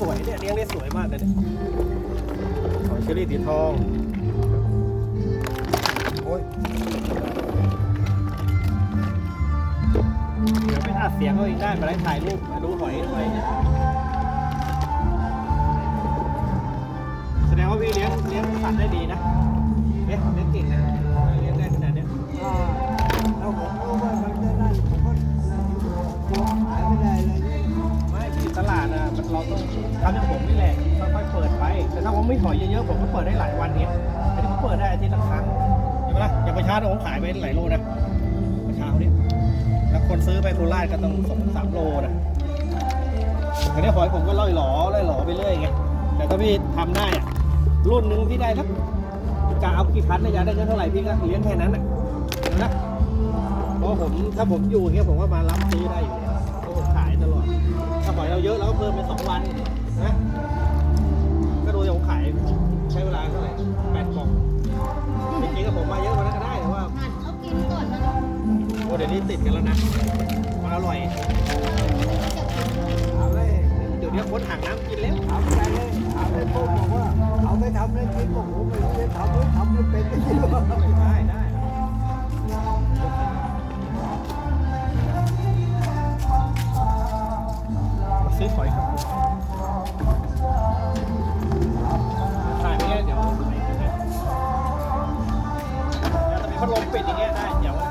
สวยเนี่ยเลี้ยงได้สวยมากเลยเนี่ยหอยเชอรี่สีทอง โอ้ยเดี๋ยวไปอัดเสียงเขาอีกได้มาได้ถ่ายรูปมาดูหอยหน่อยเนี่ยแสดงว่าพี่เลี้ยงเลี้ยงสัตว์ได้ดี เราต้องทำอย่างผมนี่แหละค่อยๆเปิดไป แต่ถ้าผมไม่หอยเยอะๆผมก็เปิดได้หลายวันเนี่ยแต่ที่ผมเปิดได้อาทิตย์ละครั้งใช่ไหมล่ะอย่างประชาเนี่ยผมขายไปหลายโลนะประชาเนี่ยแล้วคนซื้อไปโคราชก็ต้องสองสามโลนะอันนี้หอยผมก็ล่อยหลอล่อยหลอไปเรื่อยไงแต่ถ้าพี่ทำได้อะรุ่นหนึ่งพี่ได้สักกะเอากี่พันนะอยาได้เงินเท่าไหร่พี่ก็เลี้ยงแค่นั้นน่ะเห็นไหมเพราะผมถ้าผมอยู่เงี้ยผมก็มารับซื้อได้อยู่แล้ว ตลอด ถ้าหอยเราเยอะเราก็เพิ่มเป็นสองวันนะ ก็ดูอย่างผมขายใช้เวลาเท่าไหร่แปดกล่องจริงๆกับผมมาเยอะกว่านั้นก็ได้แต่ว่าหั่นเขากินก่อนนะเนาะโอ้เดี๋ยวนี้ติดกันแล้วนะมันอร่อยถามเลยเดี๋ยวนี้คนห่างน้ำกินแล้วถามใจเลยถามเลยพวกบอกว่าเอาไปทำเลยกินบอกผมไม่รู้จะทำเลยทำไม่เป็น พัดลมปิดอย่างเงี้ยได้เดี๋ยว